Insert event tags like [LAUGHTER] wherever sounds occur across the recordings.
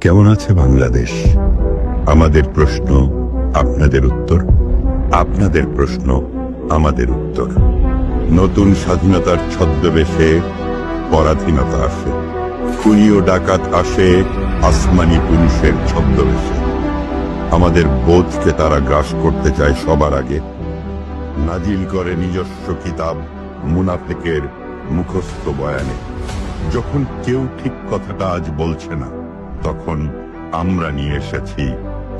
কেমন আছে বাংলাদেশ? আমাদের প্রশ্ন, আপনাদের উত্তর? আপনাদের প্রশ্ন, আমাদের উত্তর। নতুন স্বাধীনতার ছদ্মবেশে পরাধীনতা আসে। খুনি ও ডাকাত আসে আসমানি পুরুষের ছদ্মবেশে। আমাদের বোধকে তারা গ্রাস করতে চায় সবার আগে। নাজিল করে নিজস্ব কিতাব মুনাফেকের মুখস্থ বয়ানে। যখন কেউ ঠিক কথাটা আজ বলছে না তখন আমরা নিয়ে এসেছি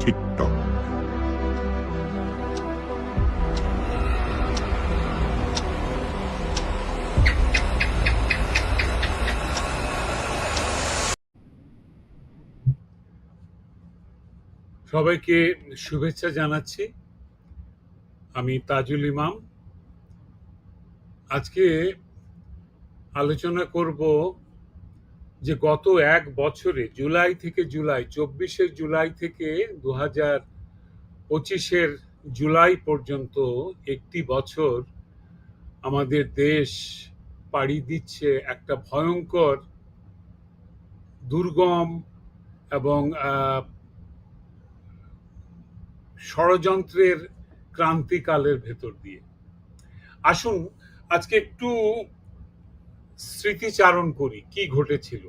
টিকটক। সবাইকে শুভেচ্ছা জানাচ্ছি। আমি তাজুল ইমাম। আজকে আলোচনা করব যে গত এক বছরে জুলাই থেকে জুলাই চব্বিশে জুলাই থেকে দু হাজার পঁচিশের জুলাই পর্যন্ত একটি বছর আমাদের দেশ পাড়ি দিচ্ছে একটা ভয়ঙ্কর, দুর্গম এবং ষড়যন্ত্রের ক্রান্তিকালের ভেতর দিয়ে। আসুন, আজকে একটু স্মৃতিচারণ করি, কি ঘটেছিল?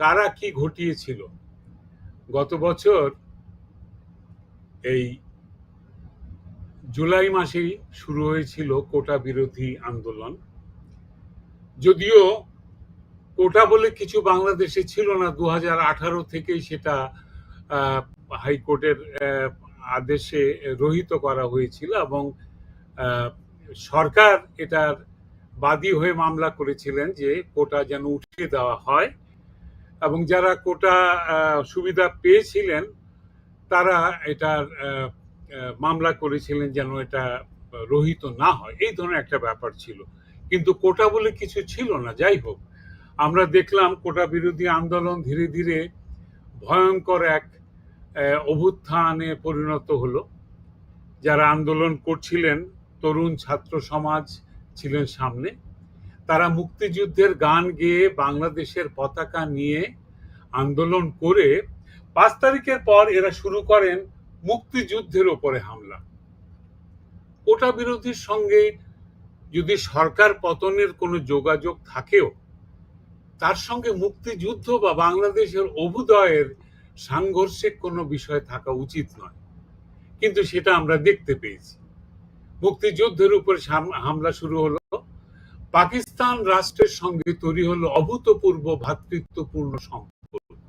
কারা কি ঘটিয়েছিল? গত বছর এই জুলাই মাসেই শুরু হয়েছিল কোটা বিরোধী আন্দোলন। যদিও কোটা বলে কিছু বাংলাদেশে ছিল না দু আঠারো থেকেই সেটা হাইকোর্টের আদেশে রহিত করা হয়েছিল এবং সরকার এটার বাদী হয়ে মামলা করেছিলেন যে কোটা যেন উঠিয়ে দেওয়া হয়। এবং যারা কোটা সুবিধা পেয়েছিলেন, তারা এটার মামলা করেছিলেন যেন এটা রহিত না হয়। এই ধরনের একটা ব্যাপার ছিল। কিন্তু কোটা বলে কিছু ছিল না। যাই হোক, আমরা দেখলাম কোটা বিরোধী আন্দোলন ধীরে ধীরে ভয়ঙ্কর এক অভ্যুত্থানে পরিণত হলো। যারা আন্দোলন করছিলেন, তরুণ ছাত্র সমাজ ছিলেন সামনে। তারা মুক্তিযুদ্ধের গান গেয়ে বাংলাদেশের পতাকা নিয়ে আন্দোলন করে পাঁচ তারিখের পর এরা শুরু করেন মুক্তিযুদ্ধের ওপরে হামলা। কোটা বিরোধীর সঙ্গে যদি সরকার পতনের কোনো যোগাযোগ থাকেও, তার সঙ্গে মুক্তিযুদ্ধ বা বাংলাদেশের অভুদয়ের সাংঘর্ষিক কোনো বিষয় থাকা উচিত নয়। কিন্তু সেটা আমরা দেখতে পেয়েছি। মুক্তিযুদ্ধের উপর হামলা শুরু হলো। পাকিস্তান রাষ্ট্রের সঙ্গে তৈরি হলো অভূতপূর্ব ভ্রাতৃত্বপূর্ণ সম্পর্ক।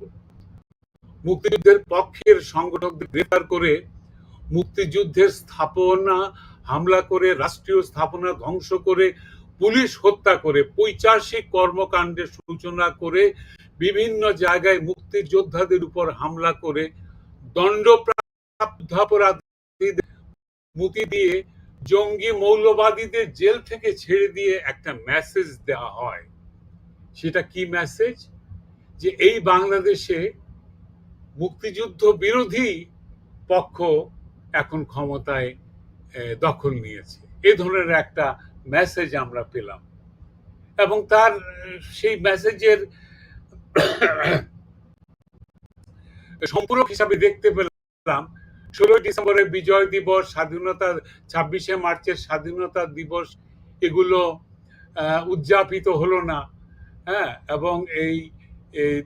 মুক্তিযুদ্ধের পক্ষের সংগঠকদের গ্রেফতার করে মুক্তিযুদ্ধের স্থাপনা, হামলা করে, রাষ্ট্রীয় স্থাপনা ধ্বংস করে, পুলিশ হত্যা করে পৈচাসিক কর্মকাণ্ডের সূচনা করে, বিভিন্ন জায়গায় মুক্তিযোদ্ধাদের উপর হামলা করে দণ্ডপ্রাপ্তাপরাধীদের মুক্তি দিয়ে জঙ্গি মৌলবাদীদের জেল থেকে ছেড়ে দিয়ে একটা মেসেজ দেওয়া হয়। সেটা কি মেসেজ যে এই বাংলাদেশে মুক্তিযুদ্ধ বিরোধী পক্ষ এখন ক্ষমতায় দখল নিয়েছে। এ ধরনের একটা মেসেজ আমরা পেলাম। এবং তার, সেই মেসেজের [COUGHS] সম্পূরক হিসাবে দেখতে পেলাম ষোলোই ডিসেম্বরের বিজয় দিবস, স্বাধীনতা, ছাব্বিশে মার্চের স্বাধীনতা দিবস, এগুলো উদযাপিত হলো না। হ্যাঁ এবং এই, এই-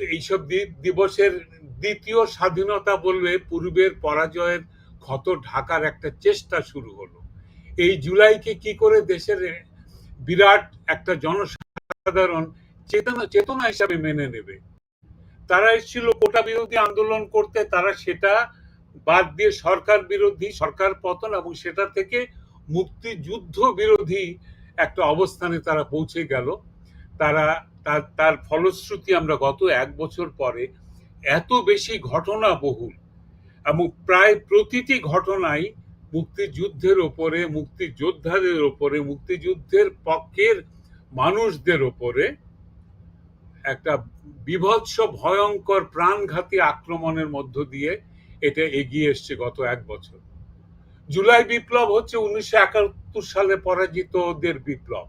এইসব দিবসের দ্বিতীয় স্বাধীনতা বলবে পূর্বের পরাজয়ের ক্ষত ঢাকার একটা চেষ্টা শুরু হলো। এই জুলাইকে কি করে দেশের বিরাট একটা জনসাধারণ চেতনা চেতনা হিসাবে মেনে নেবে? তারা এসেছিল কোটা বিরোধী আন্দোলন করতে, তারা সেটা বাদ দিয়ে সরকার বিরোধী, সরকার পতন এবং সেটা থেকে মুক্তিযুদ্ধ বিরোধী একটা অবস্থানে তারা পৌঁছে গেল। তারা, তার তার ফলশ্রুতি আমরা গত এক বছর পরে এত বেশি ঘটনা বহুল এবং প্রায় প্রতিটি ঘটনাই মুক্তিযুদ্ধের ওপরে, মুক্তিযোদ্ধাদের ওপরে, মুক্তিযুদ্ধের পক্ষের মানুষদের ওপরে একটা বিভৎস, ভয়ঙ্কর প্রাণঘাতী আক্রমণের মধ্য দিয়ে এটা এগিয়ে এসছে গত এক বছর। জুলাই বিপ্লব হচ্ছে উনিশশো একাত্তর সালে পরাজিতদের বিপ্লব।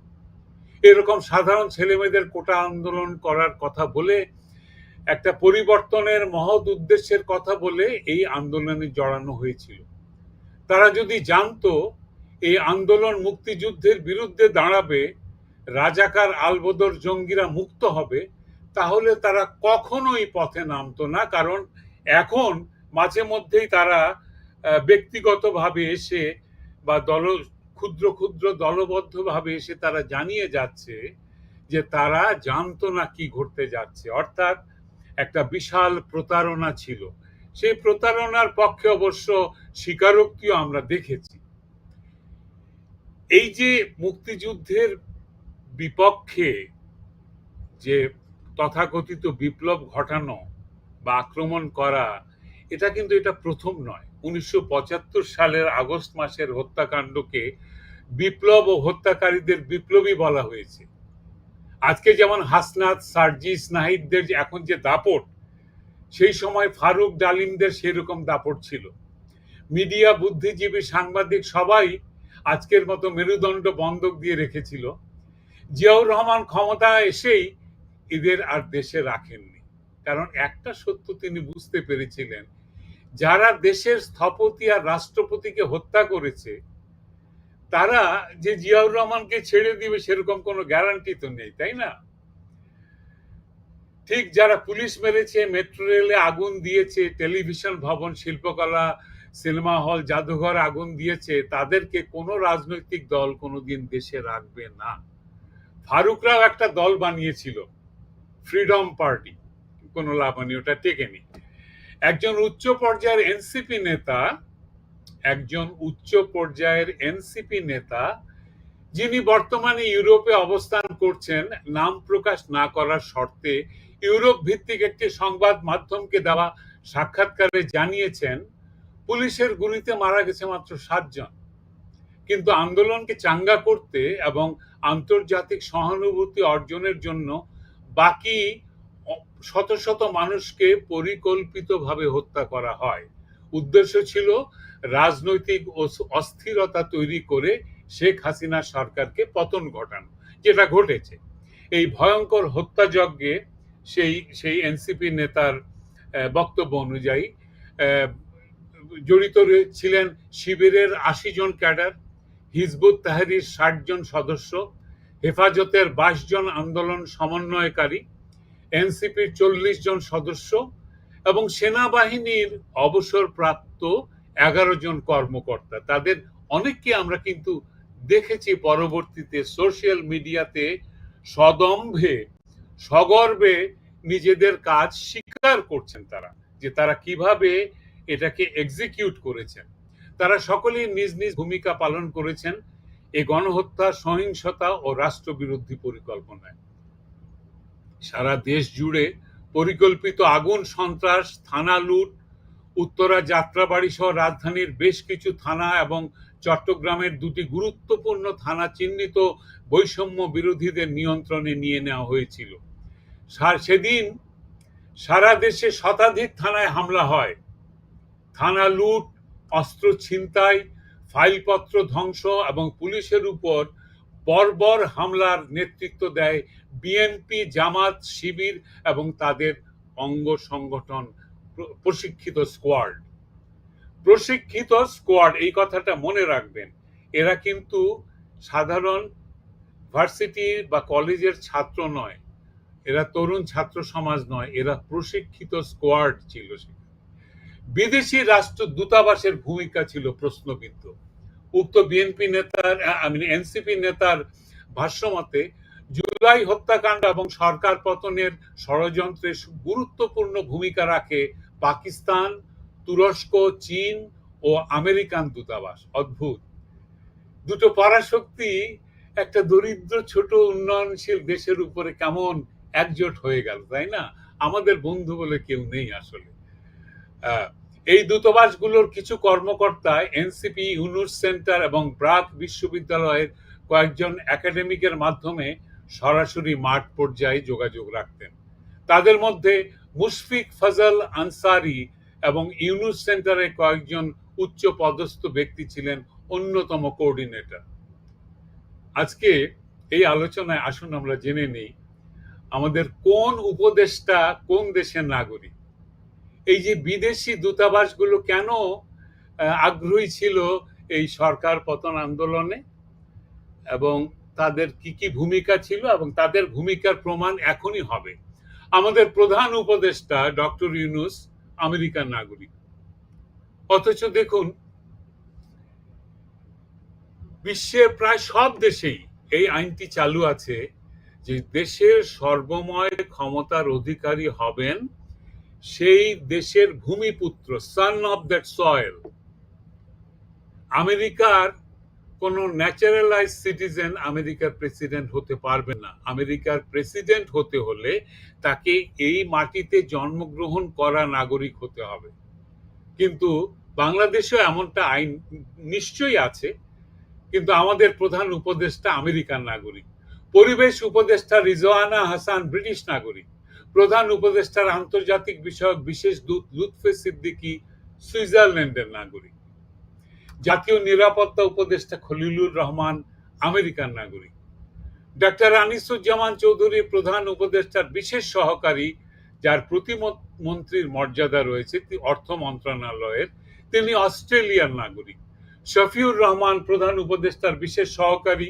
এরকম সাধারণ ছেলেমেয়েদের কোটা আন্দোলন করার কথা বলে, একটা পরিবর্তনের মহৎ উদ্দেশ্যের কথা বলে এই আন্দোলনে জড়ানো হয়েছিল। তারা যদি জানতো, এই আন্দোলন মুক্তিযুদ্ধের বিরুদ্ধে দাঁড়াবে, রাজাকার আলবদর জঙ্গিরা মুক্ত হবে, তাহলে তারা কখনোই পথে নামতো না, কারণ এখন মাঝে মধ্যেই তারা ব্যক্তিগতভাবে এসে বা দল, ক্ষুদ্র ক্ষুদ্র দলবদ্ধভাবে এসে তারা জানিয়ে যাচ্ছে যে তারা জানতো না কি ঘটতে যাচ্ছে। অর্থাৎ একটা বিশাল প্রতারণা ছিল। সেই প্রতারণার পক্ষে অবশ্য স্বীকারোক্তিও আমরা দেখেছি। এই যে মুক্তিযুদ্ধের বিপক্ষে যে তথাকথিত বিপ্লব ঘটানো বা আক্রমণ করা এটা কিন্তু এটা প্রথম নয়। উনিশশো সালের আগস্ট মাসের হত্যাকাণ্ডকে বিপ্লব ও হত্যাকারীদের বিপ্লবী বলা হয়েছে। আজকে যেমন হাসনাত, সার্জিস, নাহিদদের এখন যে দাপট, সেই সময় ফারুক ডালিমদের সেরকম দাপট ছিল। মিডিয়া বুদ্ধিজীবী সাংবাদিক সবাই আজকের মতো মেরুদণ্ড বন্ধক দিয়ে রেখেছিল। জিয়াউর রহমান ক্ষমতা এসেই এদের আর দেশে রাখেননি। কারণ একটা সত্য তিনি বুঝতে পেরেছিলেন যারা দেশের স্থপতি আর রাষ্ট্রপতিকে হত্যা করেছে, তারা যে জিয়াউর রহমানকে ছেড়ে দিবে সেরকম কোনো গ্যারান্টি তো নেই, তাই না? ঠিক যারা পুলিশ মেরেছে মেট্রো রেলে আগুন দিয়েছে টেলিভিশন ভবন, শিল্পকলা সিনেমা হল জাদুঘর আগুন দিয়েছে, তাদেরকে কোনো রাজনৈতিক দল কোনোদিন দেশে রাখবে না। ফারুকরাও একটা দল বানিয়েছিল ফ্রিডম পার্টি কোনো লাভ হয়নি, ওটা টেকেনি। একজন উচ্চ পর্যায়ের এনসিপি নেতা, একজন উচ্চ পর্যায়ের এনসিপি নেতা, যিনি বর্তমানে ইউরোপে অবস্থান করছেন, নাম প্রকাশ না করার শর্তে ইউরোপ ভিত্তিক একটি সংবাদ মাধ্যমকে দেওয়া সাক্ষাৎকারে জানিয়েছেন, পুলিশের গুলিতে মারা গেছে মাত্র সাতজন কিন্তু আন্দোলনকে চাঙ্গা করতে এবং আন্তর্জাতিক সহানুভূতি অর্জনের জন্য বাকি শত শত মানুষকে পরিকল্পিতভাবে হত্যা করা হয়। উদ্দেশ্য ছিল রাজনৈতিক অস- অস্থিরতা তৈরি করে শেখ হাসিনা সরকারকে পতন ঘটানো, যেটা ঘটেছে। এই ভয়ঙ্কর হত্যাযজ্ঞে সেই সেই এনসিপি নেতার বক্তব্য অনুযায়ী জড়িত ছিলেন শিবিরের আশি জন ক্যাডার, হিজবুত তাহরির ষাট জন সদস্য, হেফাজতের বাইশ জন আন্দোলন সমন্বয়কারী এনসিপির চল্লিশ জন সদস্য এবং সেনাবাহিনীর অবসরপ্রাপ্ত এগারো জন কর্মকর্তা। তাদের অনেককে আমরা কিন্তু দেখেছি পরবর্তীতে সোশ্যাল মিডিয়াতে সদম্ভে, সগর্বে নিজেদের কাজ স্বীকার করছেন তারা, যে তারা কীভাবে এটাকে এক্সিকিউট করেছেন। তারা সকলেই নিজ নিজ ভূমিকা পালন করেছেন। এই গণহত্যা, সহিংসতা ও রাষ্ট্রবিরোধী পরিকল্পনায়। সারা দেশ জুড়ে পরিকল্পিত আগুন, সন্ত্রাস, থানা লুট, উত্তরা যাত্রাবাড়ি সহ রাজধানীর বেশ কিছু থানা এবং চট্টগ্রামের দুটি গুরুত্বপূর্ণ থানা চিহ্নিত বৈষম্য বিরোধীদের নিয়ন্ত্রণে নিয়ে নেওয়া হয়েছিল। সেদিন সারা দেশে শতাধিক থানায় হামলা হয়। থানা লুট, অস্ত্র ছিনতাই, ফাইলপত্র ধ্বংস এবং পুলিশের উপর বর্বর হামলার নেতৃত্ব দেয় বিএনপি, জামাত, শিবির এবং তাদের অঙ্গ সংগঠন প্রশিক্ষিত স্কোয়াড প্রশিক্ষিত স্কোয়াড, এই কথাটা মনে রাখবেন, এরা কিন্তু সাধারণ ভার্সিটি বা কলেজের ছাত্র নয়, এরা তরুণ ছাত্র সমাজ নয়, এরা প্রশিক্ষিত স্কোয়াড ছিল। বিদেশি রাষ্ট্র দূতাবাসের ভূমিকা ছিল প্রশ্নবিদ্ধ উক্ত বিএনপি নেতার আমি এনসিপি নেতার ভাষ্যমতে জুলাই হত্যাকাণ্ড এবং সরকার পতনের ষড়যন্ত্রে গুরুত্বপূর্ণ ভূমিকা রাখে পাকিস্তান তুরস্ক চীন ও আমেরিকান দূতাবাস। অদ্ভুত। দুটো পরাশক্তি একটা দরিদ্র ছোট উন্নয়নশীল দেশের উপরে কেমন একজোট হয়ে গেল তাই না? আমাদের বন্ধু বলে কেউ নেই আসলে। আহ, এই দূতাবাসগুলোর কিছু কর্মকর্তা এনসিপি, ইউনুস সেন্টার এবং ব্রাক বিশ্ববিদ্যালয়ের কয়েকজন একাডেমিকের মাধ্যমে সরাসরি মাঠ পর্যায়ে যোগাযোগ রাখতেন। তাদের মধ্যে মুশফিক ফজল আনসারি এবং ইউনুস সেন্টারের কয়েকজন উচ্চ পদস্থ ব্যক্তি ছিলেন, অন্যতম কোঅর্ডিনেটর। আজকে এই আলোচনায় আসুন আমরা জেনে নেই, আমাদের কোন উপদেষ্টা কোন দেশের নাগরিক? এই যে বিদেশি দূতাবাসগুলো কেন আগ্রহী ছিল এই সরকার পতন আন্দোলনে এবং তাদের কি কি ভূমিকা ছিল এবং তাদের ভূমিকার প্রমাণ এখনই হবে? আমাদের প্রধান উপদেষ্টা ডক্টর ইউনুস আমেরিকার নাগরিক। অথচ দেখুন বিশ্বের প্রায় সব দেশেই এই আইনটি চালু আছে যে দেশের সর্বময় ক্ষমতার অধিকারী হবেন সেই দেশের ভূমিপুত্র সান অফ দ্যাট সয়েল আমেরিকার কোন ন্যাচারালাইজ সিটিজেন আমেরিকার প্রেসিডেন্ট হতে পারবে না। আমেরিকার প্রেসিডেন্ট হতে হলে তাকে এই মাটিতে জন্মগ্রহণ করা নাগরিক হতে হবে। কিন্তু বাংলাদেশেও এমনটা আইন নিশ্চয়ই আছে, কিন্তু আমাদের প্রধান উপদেষ্টা আমেরিকার নাগরিক। পরিবেশ উপদেষ্টা রিজওয়ানা হাসান ব্রিটিশ নাগরিক। প্রধান উপদেষ্টার আন্তর্জাতিক বিষয়ক বিশেষ দূত লুৎফে সিদ্দিকী সুইজারল্যান্ডের নাগরিক। জাতীয় নিরাপত্তা উপদেষ্টা খলিলুর রহমান আমেরিকার নাগরিক। ডাক্তার আনিসুজ্জামান চৌধুরী প্রধান উপদেষ্টার বিশেষ সহকারী, যার প্রতিমন্ত্রীর মর্যাদা রয়েছে অর্থ মন্ত্রণালয়ের, তিনি অস্ট্রেলিয়ার নাগরিক। শফিউর রহমান প্রধান উপদেষ্টার বিশেষ সহকারী,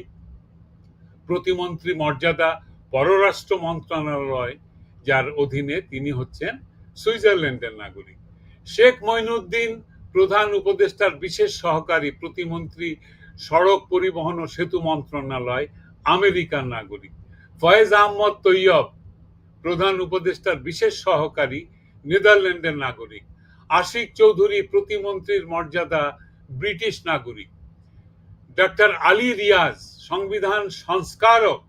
প্রতিমন্ত্রী মর্যাদা, পররাষ্ট্র মন্ত্রণালয় যার অধীনে তিনি হচ্ছেন সুইজারল্যান্ডের নাগরিক। শেখ মঈনুদ্দিন প্রধান উপদেষ্টার বিশেষ সহকারী প্রতিমন্ত্রী সড়ক পরিবহন ও সেতু মন্ত্রণালয় আমেরিকার নাগরিক। ফয়েজ আহমদ তৈয়ব প্রধান উপদেষ্টার বিশেষ সহকারী নেদারল্যান্ডের নাগরিক। আশিক চৌধুরী প্রতিমন্ত্রীর মর্যাদা ব্রিটিশ নাগরিক। ডক্টর আলী রিয়াজ, সংবিধান সংস্কারক,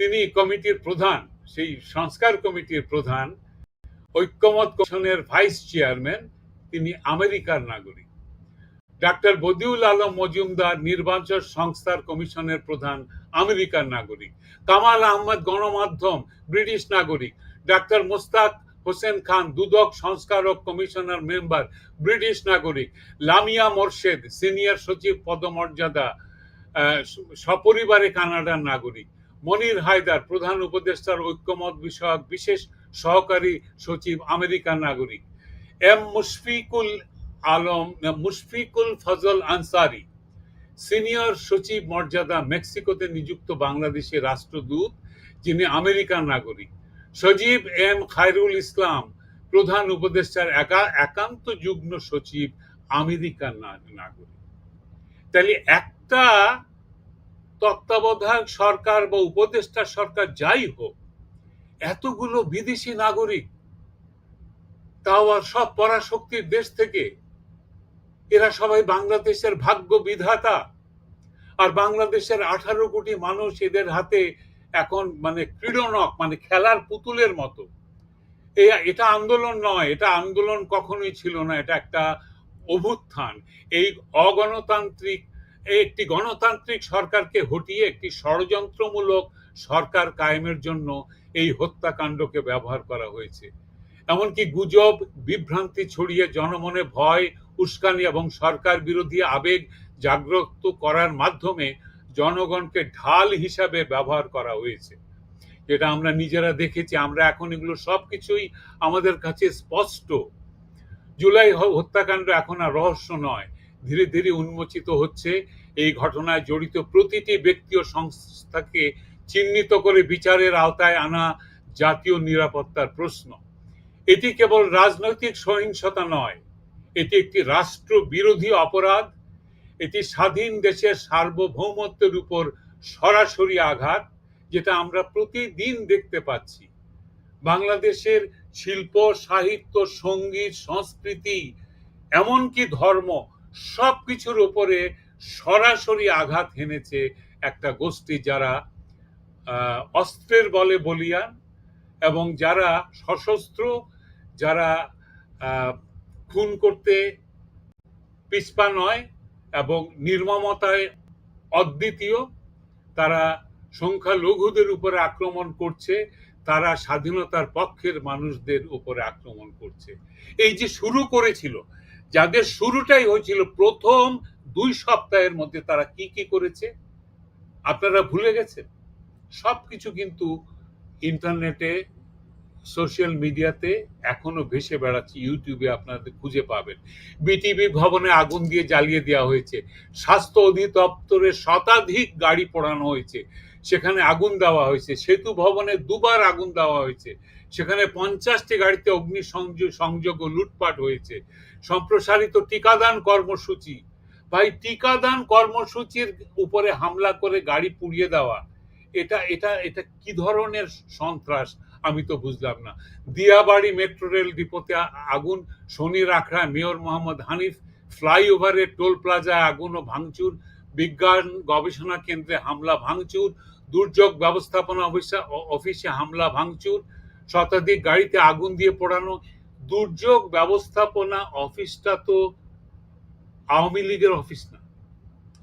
তিনি কমিটির প্রধান। সেই সংস্কার কমিটির প্রধান ঐক্যমত কমিশনের ভাইস চেয়ারম্যান, তিনি আমেরিকার নাগরিক। ডাক্তার বদিউল আলম মজুমদার নির্বাচন সংস্থার কমিশনের প্রধান আমেরিকার নাগরিক। কামাল আহমদ গণমাধ্যম ব্রিটিশ নাগরিক। ডাক্তার মোস্তাক হোসেন খান দুদক সংস্কারক কমিশনার মেম্বার ব্রিটিশ নাগরিক। লামিয়া মোর্শেদ সিনিয়র সচিব পদমর্যাদা সপরিবারে কানাডার নাগরিক। মনির হায়দার, প্রধান উপদেষ্টার ঐক্যমত বিষয়ক বিশেষ সহকারী সচিব, আমেরিকার নাগরিক। এম মুশফিকুল আলম মুশফিকুল ফজল আনসারি, সিনিয়র সচিব মর্যাদা মেক্সিকোতে নিযুক্ত বাংলাদেশি রাষ্ট্রদূত, যিনি আমেরিকান নাগরিক। সজীব এম খায়রুল ইসলাম, প্রধান উপদেষ্টার একা একান্ত যুগ্ম সচিব আমেরিকান নাগরিক। তাহলে একটা তত্ত্বাবধায়ক সরকার বা উপদেষ্টা সরকার যাই হোক, এতগুলো বিদেশি নাগরিক, তাও আর সব পরাশক্তির দেশ থেকে, এরা সবাই বাংলাদেশের ভাগ্য বিধাতা। আর বাংলাদেশের আঠারো কোটি মানুষ এদের হাতে এখন মানে ক্রীড়নক মানে খেলার পুতুলের মতো। এটা আন্দোলন নয়, এটা আন্দোলন কখনোই ছিল না, এটা একটা অভ্যুত্থান। এই অগণতান্ত্রিক একটি গণতান্ত্রিক সরকারকে হটিয়ে একটি ষড়যন্ত্রমূলক সরকার কায়েমের জন্য এই হত্যাকাণ্ডকে ব্যবহার করা হয়েছে। এমনকি গুজব, বিভ্রান্তি ছড়িয়ে জনমনে ভয়, উস্কানি এবং সরকার বিরোধী আবেগ জাগ্রত করার মাধ্যমে জনগণকে ঢাল হিসাবে ব্যবহার করা হয়েছে। যেটা আমরা নিজেরা দেখেছি, আমরা এখন এগুলো সবকিছুই আমাদের কাছে স্পষ্ট। জুলাই হত্যাকাণ্ড এখন আর রহস্য নয়। ধীরে ধীরে উন্মোচিত হচ্ছে। এই ঘটনায় জড়িত প্রতিটি ব্যক্তি ও সংস্থাকে চিহ্নিত করে বিচারের আওতায় আনা জাতীয় নিরাপত্তার প্রশ্ন। এটি কেবল রাজনৈতিক সহিংসতা নয়, এটি একটি রাষ্ট্র বিরোধী অপরাধ, এটি স্বাধীন দেশের সার্বভৌমত্বের উপর সরাসরি আঘাত, যেটা আমরা প্রতিদিন দেখতে পাচ্ছি। বাংলাদেশের শিল্প, সাহিত্য, সংগীত, সংস্কৃতি, এমনকি ধর্ম, সবকিছুর উপরে সরাসরি আঘাত হেনেছে একটা গোষ্ঠী যারা অস্ত্রের বলে বলিয়ান এবং যারা সশস্ত্র, যারা খুন করতে পিছপা নয় এবং নির্মমতায় অদ্বিতীয়, তারা সংখ্যালঘুদের উপরে আক্রমণ করছে, তারা স্বাধীনতার পক্ষের মানুষদের উপরে আক্রমণ করছে। এই যে শুরু করেছিল, যাদের শুরুটাই হয়েছিল প্রথম দুই সপ্তাহের মধ্যে তারা কি কি করেছে? আপনারা ভুলে গেছেন? সবকিছু কিন্তু ইন্টারনেটে, সোশ্যাল মিডিয়াতে এখনও ভেসে বেড়াচ্ছে, ইউটিউবে আপনাদের খুঁজে পাবেন। বিটিভি ভবনে আগুন দিয়ে জ্বালিয়ে দেওয়া হয়েছে। স্বাস্থ্য অধিদপ্তরে শতাধিক গাড়ি পোড়ানো হয়েছে। সেখানে আগুন দেওয়া হয়েছে। সেতু ভবনে দুবার আগুন দেওয়া হয়েছে। সেখানে পঞ্চাশটি গাড়িতে অগ্নি সংযোগ ও লুটপাট হয়েছে। সম্প্রসারিত টিকাদান কর্মসূচি ভাই, টিকাদান কর্মসূচির উপরে হামলা করে গাড়ি পুড়িয়ে দেওয়া, এটা এটা এটা কি ধরনের সন্ত্রাস? আমি তো বুঝলাম না। দিয়াবাড়ি মেট্রো রেল ডিপোতে আগুন, শনি রাখড়া মেয়র মোহাম্মদ হানিফ, ফ্লাইওভারে টোল প্লাজায় আগুন ও ভাঙচুর, বিজ্ঞান গবেষণা কেন্দ্রে হামলা, ভাঙচুর, দুর্যোগ ব্যবস্থাপনা অফিসে- অফিসে হামলা, ভাঙচুর, শতাধিক গাড়িতে আগুন দিয়ে পোড়ানো, দুর্যোগ ব্যবস্থাপনা অফিসটা তো আওয়ামী লীগের অফিস না।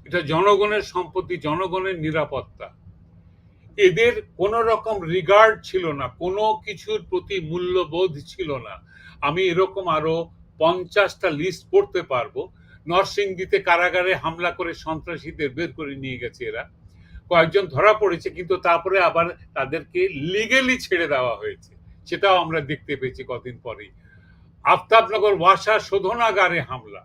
এটা জনগণের সম্পত্তি, জনগণের নিরাপত্তা। এদের কোন রকম রিগার্ড ছিল না, কোনো কিছুর প্রতি মূল্যবোধ ছিল না। আমি এরকম আরও পঞ্চাশটা লিস্ট পড়তে পারব। নরসিংদীতে কারাগারে হামলা করে সন্ত্রাসীদের বের করে নিয়ে গেছে এরা। কয়েকজন ধরা পড়েছে, কিন্তু তারপরে আবার তাদেরকে লিগেলি ছেড়ে দেওয়া হয়েছে। সেটাও আমরা দেখতে পেয়েছি কদিন পরেই। আফতাবনগর ওয়াসা শোধনাগারে হামলা।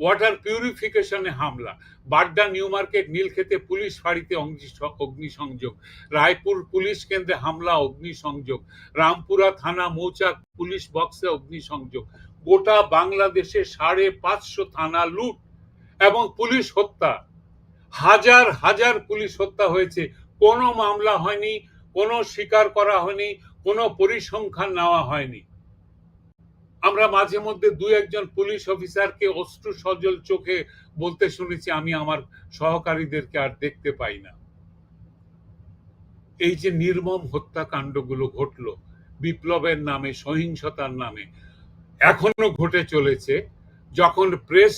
ওয়াটার পিউরিফিকেশনে হামলা। বাড্ডা, নিউ মার্কেট, নীলক্ষেতে পুলিশ ফাঁড়িতে অগ্নি- অগ্নিসংযোগ। রায়পুর পুলিশ কেন্দ্রে হামলা, অগ্নিসংযোগ। রামপুরা থানা, মৌচাক পুলিশ বক্সে অগ্নিসংযোগ। গোটা বাংলাদেশে সাড়ে পাঁচশো থানা লুট এবং পুলিশ হত্যা। হাজার হাজার পুলিশ হত্যা হয়েছে। কোনো মামলা হয়নি, কোনো স্বীকার করা হয়নি, কোনো পরিসংখ্যান নেওয়া হয়নি। আমরা মাঝে মধ্যে দু একজন পুলিশ অফিসারকে অশ্রু সজল চোখে বলতে শুনেছি, আমি আমার সহকারীদেরকে আর দেখতে পাই না। এই যে নির্মম হত্যাকাণ্ডগুলো ঘটলো, বিপ্লবের নামে, সহিংসতার নামে, এখনও ঘটে চলেছে। যখন প্রেস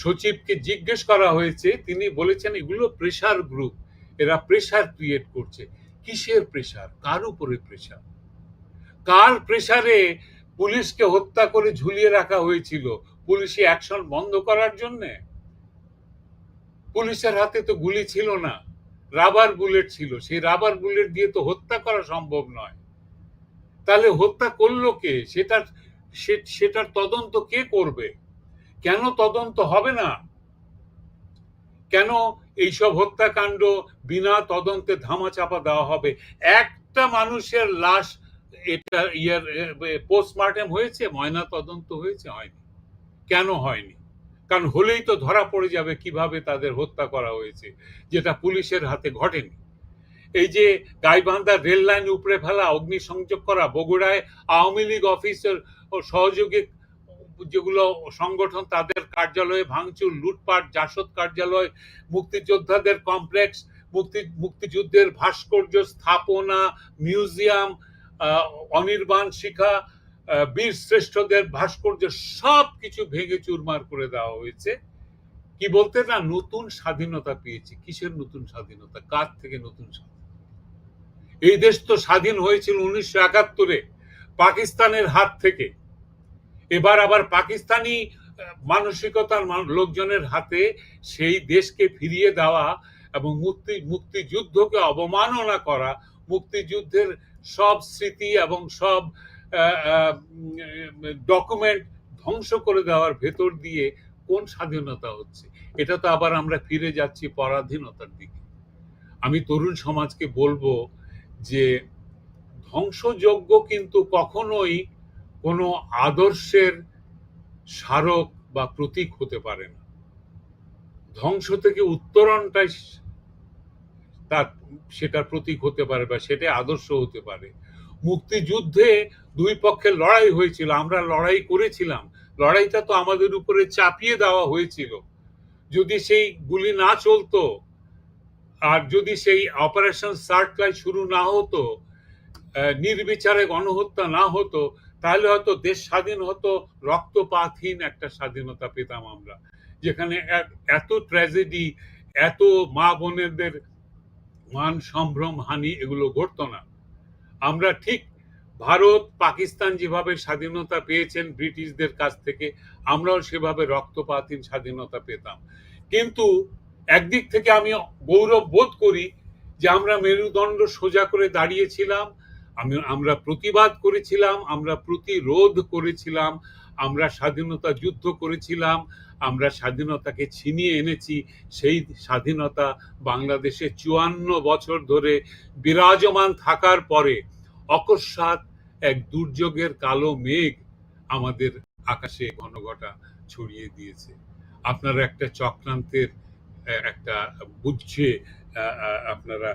সচিবকে জিজ্ঞেস করা হয়েছে, তিনি বলেছেন, এগুলো প্রেসার গ্রুপ এরা প্রেসার ক্রিয়েট করছে। কিসের প্রেসার কার উপরে প্রেসার কার প্রেসারে পুলিশকে হত্যা করে ঝুলিয়ে রাখা হয়েছিল। পুলিশি অ্যাকশন বন্ধ করার জন্য? পুলিশের হাতে তো গুলি ছিল না। রাবার বুলেট ছিল। সেই রাবার বুলেট দিয়ে তো হত্যা করা সম্ভব নয়। তাহলে হত্যা করল কে? সেটার সেটার তদন্ত কে করবে? কেন তদন্ত হবে না? কেন এইসব হত্যাকাণ্ড বিনা তদন্তে ধামাচাপা দেওয়া হবে? একটা মানুষের লাশ এটা ইয়ার পোস্টমার্টেম হয়েছে, ময়না তদন্ত হয়েছে, হয়নি। কেন হয়নি? কারণ হলেই তো ধরা পড়ে যাবে কীভাবে তাদের হত্যা করা হয়েছে, যেটা পুলিশের হাতে ঘটেনি। এই যে গাইবান্ধা রেল লাইন উপরে ফেলা, অগ্নিসংযোগ করা, বগুড়ায় আওয়ামী লীগ অফিসের সহযোগী যেগুলো সংগঠন, তাদের কার্যালয়ে ভাঙচুর, লুটপাট, জাসদ কার্যালয়, মুক্তিযোদ্ধাদের কমপ্লেক্স, মুক্তি, মুক্তিযুদ্ধের ভাস্কর্য, স্থাপনা, মিউজিয়াম অনির্বাণ শিখা বীর শ্রেষ্ঠদের ভাস্কর্য সব কিছু ভেঙে চুরমার করে দেওয়া হয়েছে। কি বলতে না নতুন স্বাধীনতা পেয়েছি। কিসের নতুন স্বাধীনতা? কার থেকে নতুন স্বাধীনতা? এই দেশ তো স্বাধীন হয়েছিল উনিশশো একাত্তরে, পাকিস্তানের হাত থেকে। এবার আবার পাকিস্তানি মানসিকতার লোকজনের হাতে সেই দেশকে ফিরিয়ে দেওয়া এবং মুক্তি, মুক্তিযুদ্ধকে অবমাননা করা, মুক্তিযুদ্ধের সব স্মৃতি এবং সব ডকুমেন্ট ধ্বংস করে দেওয়ার ভেতর দিয়ে কোন স্বাধীনতা হচ্ছে? এটা তো আবার আমরা ফিরে যাচ্ছি পরাধীনতার দিকে। আমি তরুণ সমাজকে বলব যে ধ্বংসযজ্ঞ কিন্তু কখনোই কোনো আদর্শের স্মারক বা প্রতীক হতে পারে না। ধ্বংস থেকে উত্তরণটাই তার সেটার প্রতীক হতে পারে বা সেটাই আদর্শ হতে পারে। মুক্তিযুদ্ধে দুই পক্ষের লড়াই হয়েছিল, আমরা লড়াই করেছিলাম। লড়াইটা তো আমাদের উপরে চাপিয়ে দেওয়া হয়েছিল। যদি সেই গুলি না চলতো আর যদি সেই অপারেশন সার্টলাইট শুরু না হতো নির্বিচারে গণহত্যা না হতো, তাহলে হয়তো দেশ স্বাধীন হতো, রক্তপাতহীন একটা স্বাধীনতা পেতাম আমরা। যেখানে এত ট্র্যাজেডি এত মা বোনেদের মান সম্ভ্রম, হানি এগুলো ঘটতো না। আমরা ঠিক ভারত, পাকিস্তান যেভাবে স্বাধীনতা পেয়েছেন ব্রিটিশদের কাছ থেকে, আমরাও সেভাবে রক্তপাতহীন স্বাধীনতা পেতাম। কিন্তু একদিক থেকে আমি গৌরব বোধ করি যে আমরা মেরুদণ্ড সোজা করে দাঁড়িয়েছিলাম, আমি, আমরা প্রতিবাদ করেছিলাম, আমরা প্রতিরোধ করেছিলাম আমরা স্বাধীনতা যুদ্ধ করেছিলাম, আমরা স্বাধীনতাকে ছিনিয়ে এনেছি। সেই স্বাধীনতা বাংলাদেশে চুয়ান্ন বছর ধরে বিরাজমান থাকার পরে অকস্মাৎ এক দুর্যোগের কালো মেঘ আমাদের আকাশে ঘনঘটা ছড়িয়ে দিয়েছে। আপনারা একটা চক্রান্তের একটা বুঝছে আপনারা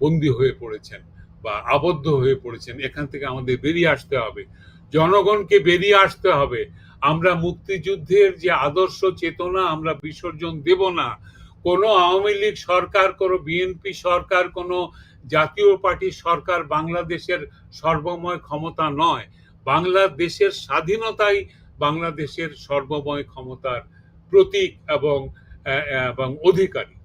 বন্দী হয়ে পড়েছেন বা আবদ্ধ হয়ে পড়েছেন। এখান থেকে আমাদের বেরিয়ে আসতে হবে। জনগণকে বেরিয়ে আসতে হবে। আমরা মুক্তিযুদ্ধের যে আদর্শ চেতনা আমরা বিসর্জন দেব না। কোনো আওয়ামী লীগ সরকার, কোনো বিএনপি সরকার, কোনো জাতীয় পার্টি সরকার বাংলাদেশের সর্বময় ক্ষমতা নয়। বাংলাদেশের স্বাধীনতাই বাংলাদেশের সর্বময় ক্ষমতার প্রতীক এবং এবং অধিকারী।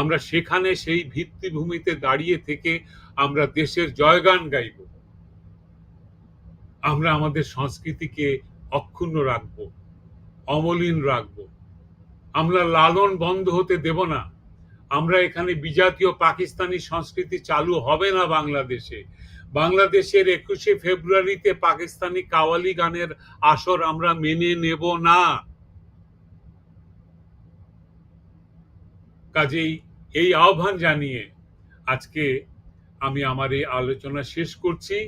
আমরা সেখানে সেই ভিত্তিভূমিতে দাঁড়িয়ে থেকে আমরা দেশের জয়গান গাইব। আমরা আমাদের সংস্কৃতিকে অক্ষুণ্ণ রাখব, অমলিন রাখব। আমরা লালন বন্ধ হতে দেব না। আমরা এখানে বিজাতীয় পাকিস্তানি সংস্কৃতি চালু হবে না বাংলাদেশে। বাংলাদেশের একুশে ফেব্রুয়ারিতে পাকিস্তানি কাওয়ালি গানের আসর আমরা মেনে নেব না। কাজেই এই আহ্বান জানিয়ে আজকে আমি আমার এই আলোচনা শেষ করছি।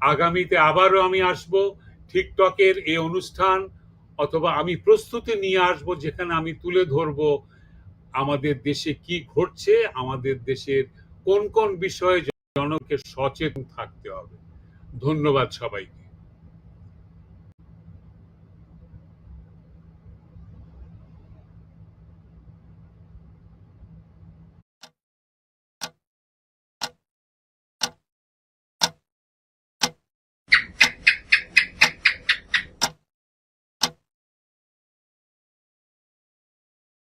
আগামীতে আবারও আমি আসব টিকটকের এই অনুষ্ঠান, অথবা আমি প্রস্তুতি নিয়ে আসব যেখানে আমি তুলে ধরব আমাদের দেশে কি ঘটছে, আমাদের দেশের কোন কোন বিষয়ে জনকে সচেতন থাকতে হবে। ধন্যবাদ সবাইকে।